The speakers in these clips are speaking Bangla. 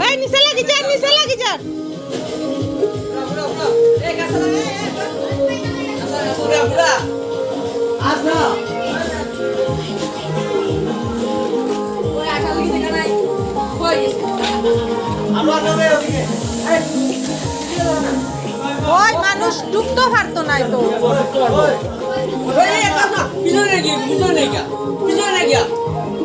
ভাই নিচে লাগি যান নিচে লাগি যান ওই মানুষ ডুবতে পারতো নাই তো পিছনে গিয়ে পিছনে গিয়া পিছনে গিয়া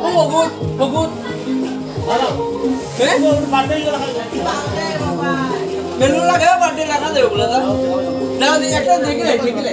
ও বহুত হ্যাঁ বেলুন লাগাও বার্থডে লাগা দেবো একটা দেখলে দেখলে